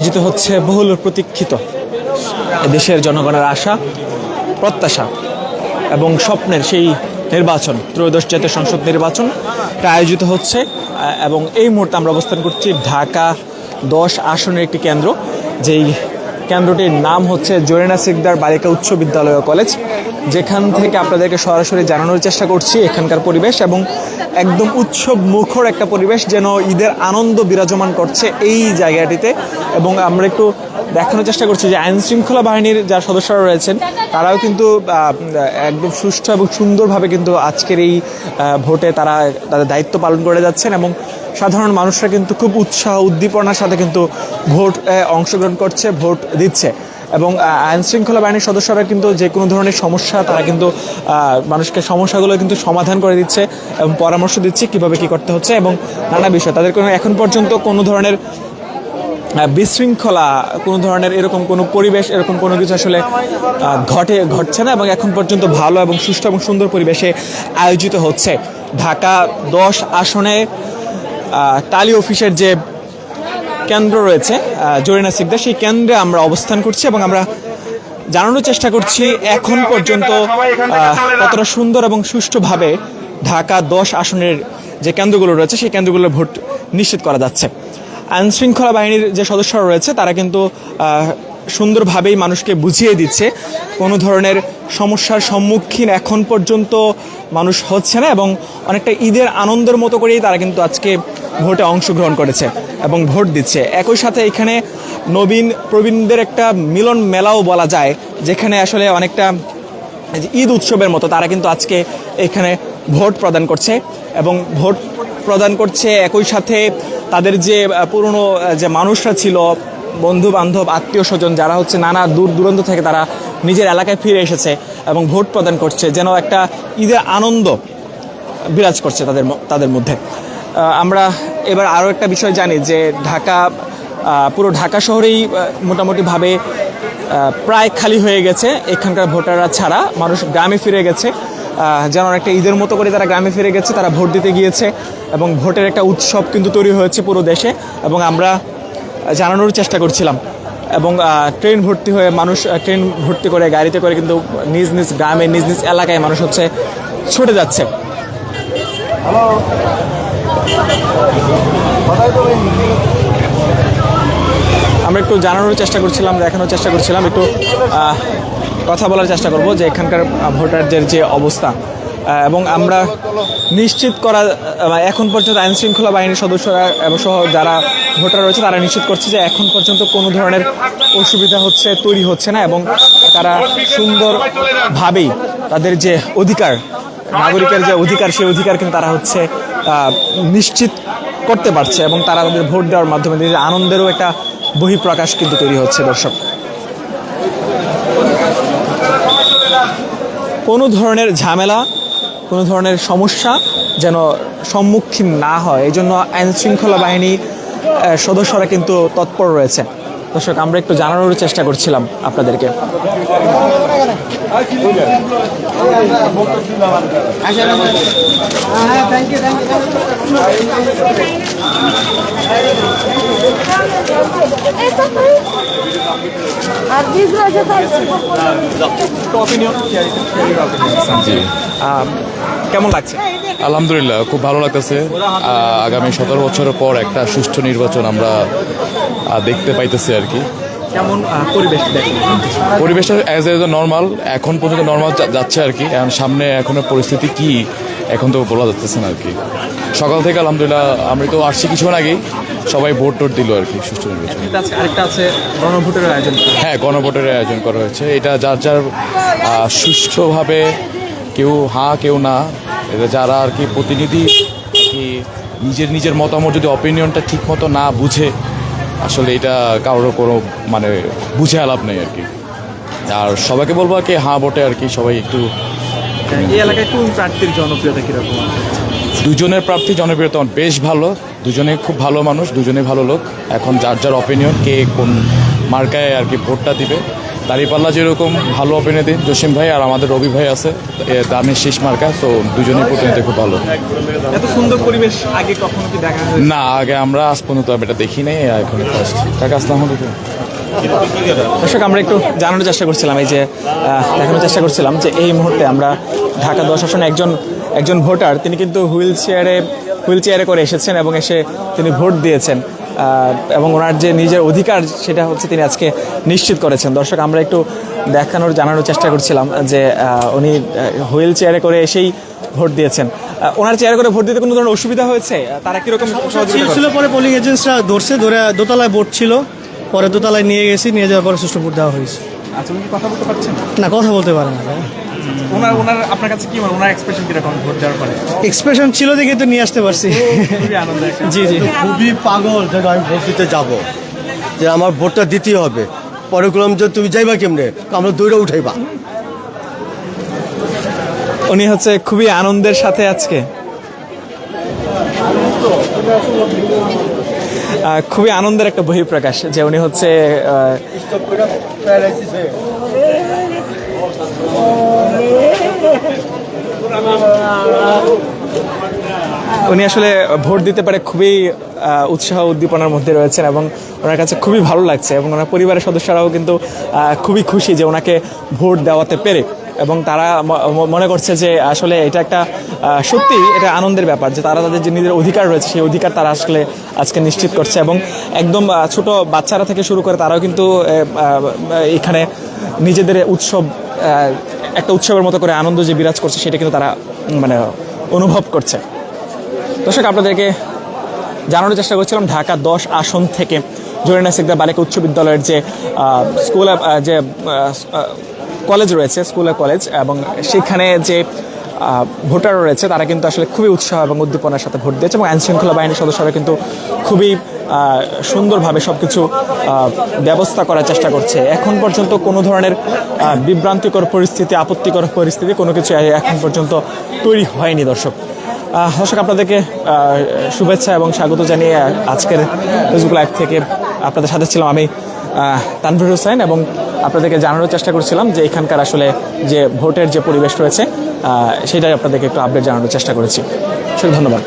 আয়োজিত হচ্ছে বহুল প্রতীক্ষিত। দেশের জনগণের আশা, প্রত্যাশা এবং স্বপ্নের সেই নির্বাচন, ত্রয়োদশ জাতীয় সংসদ নির্বাচন আয়োজিত হচ্ছে, এবং এই মুহূর্তে আমরা অবস্থান করছি ঢাকা দশ আসনের একটি কেন্দ্র। যেই কেন্দ্রটির নাম হচ্ছে জরিনা সিকদার বালিকা উচ্চ বিদ্যালয় কলেজ। যেখান থেকে আপনাদেরকে সরাসরি জানানোর চেষ্টা করছি এখানকার পরিবেশ এবং একদম উৎসব মুখর একটা পরিবেশ যেন ঈদের আনন্দ বিরাজমান করছে এই জায়গাটিতে। এবং আমরা একটু দেখানোর চেষ্টা করছি যে আইন শৃঙ্খলা বাহিনীর যা সদস্যরা রয়েছেন, তারাও কিন্তু একদম সুষ্ঠু এবং সুন্দরভাবে কিন্তু আজকের এই ভোটে তারা তাদের দায়িত্ব পালন করে যাচ্ছেন এবং সাধারণ মানুষরা কিন্তু খুব উৎসাহ, উদ্দীপনার সাথে কিন্তু ভোট অংশগ্রহণ করছে, ভোট দিচ্ছে। এবং আইন শৃঙ্খলা বাহিনীর সদস্যরা কিন্তু যে কোনো ধরনের সমস্যা, তারা কিন্তু মানুষকে সমস্যাগুলো কিন্তু সমাধান করে দিচ্ছে এবং পরামর্শ দিচ্ছে কীভাবে কি করতে হচ্ছে এবং নানা বিষয়। তাদের কোনো, এখন পর্যন্ত কোনো ধরনের বিশৃঙ্খলা, কোনো ধরনের এরকম কোনো পরিবেশ, এরকম কোনো কিছু আসলে ঘটে, ঘটছে না এবং এখন পর্যন্ত ভালো এবং সুষ্ঠু এবং সুন্দর পরিবেশে আয়োজিত হচ্ছে। ঢাকা দশ আসনে টালি অফিসের যে কেন্দ্র রয়েছে জরিনা সিকদার। সেই কেন্দ্রে আমরা অবস্থান করছি এবং আমরা জানানোর চেষ্টা করছি, এখন পর্যন্ত কতটা সুন্দর এবং সুষ্ঠুভাবে ঢাকা দশ আসনের যে কেন্দ্রগুলো রয়েছে, সেই কেন্দ্রগুলোর ভোট নিশ্চিত করা যাচ্ছে। আইন শৃঙ্খলা বাহিনীর যে সদস্যরা রয়েছে, তারা কিন্তু সুন্দরভাবেই মানুষকে বুঝিয়ে দিচ্ছে। কোনো ধরনের সমস্যার সম্মুখীন এখন পর্যন্ত মানুষ হচ্ছে না এবং অনেকটা ঈদের আনন্দের মতো করেই তারা কিন্তু আজকে ভোটে অংশগ্রহণ করেছে এবং ভোট দিচ্ছে। একই সাথে এখানে নবীন, প্রবীণদের একটা মিলন মেলাও বলা যায়, যেখানে আসলে অনেকটা ঈদ উৎসবের মতো তারা কিন্তু আজকে এখানে ভোট প্রদান করছে এবং ভোট প্রদান করছে। একই সাথে তাদের যে পুরনো যে মানুষরা ছিল বন্ধু বান্ধব আত্মীয় স্বজন যারা হচ্ছে নানা দূর দূরান্ত থেকে তারা নিজের এলাকায় ফিরে এসেছে এবং ভোট প্রদান করছে, যেন একটা ঈদের আনন্দ বিরাজ করছে তাদের তাদের মধ্যে। আমরা এবার আরও একটা বিষয় জানি যে ঢাকা পুরো ঢাকা শহরেই মোটামুটিভাবে প্রায় খালি হয়ে গেছে এখানকার ভোটাররা ছাড়া। মানুষ গ্রামে ফিরে গেছে। যেন একটা ঈদের মতো করে তারা গ্রামে ফিরে গেছে, তারা ভোট দিতে গিয়েছে এবং ভোটের একটা উৎসব কিন্তু তৈরি হয়েছে পুরো দেশে এবং আমরা জানানোর চেষ্টা করছিলাম। এবং ট্রেন ভর্তি হয়ে মানুষ ট্রেন ভর্তি করে, গাড়িতে করে কিন্তু নিজ নিজ গ্রামে, নিজ নিজ এলাকায় মানুষ হচ্ছে, ছুটে যাচ্ছে। আমরা একটু জানানোর চেষ্টা করছিলাম, দেখানোর চেষ্টা করছিলাম, একটু কথা বলার চেষ্টা করব যে এখানকার ভোটারদের যে অবস্থা। এবং আমরা নিশ্চিত করা এখন পর্যন্ত আইন শৃঙ্খলা বাহিনীর সদস্যরা এবং সহ যারা ভোটার রয়েছে, তারা নিশ্চিত করছে যে এখন পর্যন্ত কোনো ধরনের অসুবিধা হচ্ছে, তৈরি হচ্ছে না এবং তারা সুন্দরভাবেই তাদের যে অধিকার, নাগরিকের যে অধিকার, সেই অধিকার কিন্তু তারা হচ্ছে নিশ্চিত করতে পারছে এবং তারা তাদের ভোট দেওয়ার মাধ্যমে নিজের আনন্দেরও একটা বহিঃপ্রকাশ কিন্তু তৈরি হচ্ছে, দর্শক। কোনো ধরনের ঝামেলা, কোনো ধরনের সমস্যা যেন সম্মুখীন না হয়, এই জন্য আইন শৃঙ্খলা বাহিনী সদস্যরা কিন্তু তৎপর রয়েছে। দর্শক আমরা একটু জানানোর চেষ্টা করছিলাম আপনাদেরকে। কেমন লাগছে? আলহামদুলিল্লাহ খুব ভালো লাগতেছে। আগামী সতেরো বছরের পর একটা সুষ্ঠু নির্বাচন আমরা দেখতে পাইতেছি আর কি। কেমন পরিবেশ পরিবেশটা অ্যাজ এ নর্মাল এখন পর্যন্ত নর্মাল যাচ্ছে আর কি। এখন সামনে এখনের পরিস্থিতি কি এখন তো বলা যাচ্ছে না আর কি। সকাল থেকে আলহামদুলিল্লাহ আমি তো আসছি কিছুক্ষণ আগেই। সবাই ভোট টোট দিল আর কি সুষ্ঠু নির্বাচন। আরেকটা আছে গণভোটের আয়োজন হ্যাঁ গণভোটের আয়োজন করা হয়েছে। এটা যার যার সুষ্ঠুভাবে কেউ হা কেউ না এটা যারা আর কি প্রতিনিধি কি নিজের নিজের মতামত যদি অপিনিয়নটা ঠিক মতো না বুঝে আসলে এটা কারোর কোনো মানে বুঝে আলাপ নেই আর কি। আর সবাইকে বলব আর কি হাঁ বটে আর কি সবাই একটু এই এলাকায় কোন প্রার্থীর জনপ্রিয়তা কীরকম? দুজনের প্রার্থী জনপ্রিয়তা বেশ ভালো দুজনে খুব ভালো মানুষ দুজনে ভালো লোক। এখন যার যার অপিনিয়ন কে কোন মার্কায় আর কি ভোটটা দিবে। দাঁড়িপাল্লা যেরকম ভালো দিন জসিম ভাই আর আমাদের রবি ভাই আছে। এ, শেষ মার্কা তো দুজনের প্রতিনিধি খুব ভালো। এত সুন্দর পরিবেশ আগে কখনো কি দেখা হয়েছে? না আগে আমরা আজ পর্যন্ত এটা দেখি নাই এখন ফার্স্ট কাকা আসসালামু আলাইকুম। দর্শক আমরা একটু জানানোর চেষ্টা করছিলাম এই যে আহ, দেখানোর চেষ্টা করছিলাম যে এই মুহূর্তে আমরা ঢাকা দশ আসনে একজন একজন ভোটার তিনি কিন্তু হুইল চেয়ারে হুইল চেয়ারে করে এসেছেন এবং এসে তিনি ভোট দিয়েছেন। এবং ওনার যে নিজের অধিকার সেটা হচ্ছে তিনি আজকে নিশ্চিত করেছেন। দর্শক আমরা একটু দেখানোর জানানোর চেষ্টা করছিলাম যে উনি হুইল চেয়ারে করে এসেই ভোট দিয়েছেন। ওনার চেয়ারে করে ভোট দিতে কোনো ধরনের অসুবিধা হয়েছে? তারা কীরকম ছিল পরে পোলিং এজেন্টসরা ধরছে ধরে দোতলায় ভোট ছিল পরে দোতলায় নিয়ে গেছি নিয়ে যাওয়ার পরে সুষ্ঠু ভোট দেওয়া হয়েছে। আচ্ছা উনি কি কথা বলতে পারছেন? না কথা বলতে পারে না ওনার ওনার আপনার কাছে কি মনে? ওনার এক্সপ্রেশন কীরকম ভোট দেওয়ার পরে? এক্সপ্রেশন ছিল দেখে তো নিয়ে আসতে পারছি। খুবই জি জি। খুবই পাগল যে আমি ভোট দিতে যাব। যে আমার ভোটটা দিতেই হবে। পরে করলাম যে তুমি যাইবা কেমনে? আমরা দৌড়ে উঠাইবা। উনি হচ্ছে খুবই আনন্দের সাথে আজকে। খুবই আনন্দের একটা বহিঃপ্রকাশ যে উনি হচ্ছে উনি আসলে ভোট দিতে পারে খুবই উৎসাহ উদ্দীপনার মধ্যে রয়েছেন এবং ওনার কাছে খুবই ভালো লাগছে এবং ওনার পরিবারের সদস্যরাও কিন্তু খুবই খুশি যে ওনাকে ভোট দেওয়াতে পেরে। এবং তারা মনে করছে যে আসলে এটা একটা সত্যি এটা আনন্দের ব্যাপার যে তারা তাদের যে নিজের অধিকার রয়েছে সেই অধিকার তারা আসলে আজকে নিশ্চিত করছে এবং একদম ছোট বাচ্চারা থেকে শুরু করে তারাও কিন্তু এখানে নিজেদের উৎসব একটা উৎসবের মতো করে আনন্দ যে বিরাজ করছে সেটা কিন্তু তারা মানে অনুভব করছে। দর্শক, আপনাদেরকে জানানোর চেষ্টা করছিলাম ঢাকা দশ আসন থেকে। জরিনা সিকদার বালিকা উচ্চ বিদ্যালয়ের যে স্কুল যে কলেজ রয়েছে স্কুলের কলেজ, এবং সেখানে যে ভোটার রয়েছে, তারা কিন্তু আসলে খুবই উৎসাহ এবং উদ্দীপনার সাথে ভোট দিয়েছে এবং আইন শৃঙ্খলা বাহিনীর সদস্যরা কিন্তু খুবই সুন্দরভাবে সব কিছু ব্যবস্থা করার চেষ্টা করছে। এখন পর্যন্ত কোনো ধরনের বিভ্রান্তিকর পরিস্থিতি, আপত্তিকর পরিস্থিতি কোনো কিছু এখন পর্যন্ত তৈরি হয়নি, দর্শক। দর্শক, আপনাদেরকে শুভেচ্ছা এবং স্বাগত জানিয়ে আজকের ফেসবুক লাইভ থেকে আপনাদের সাথে ছিলাম আমি তানভীর হোসেন এবং আপনাদেরকে জানানোর চেষ্টা করছিলাম যে এখানকার আসলে যে ভোটের যে পরিবেশ রয়েছে সেটাই আপনাদেরকে একটু আপডেট জানানোর চেষ্টা করেছি। সব ধন্যবাদ।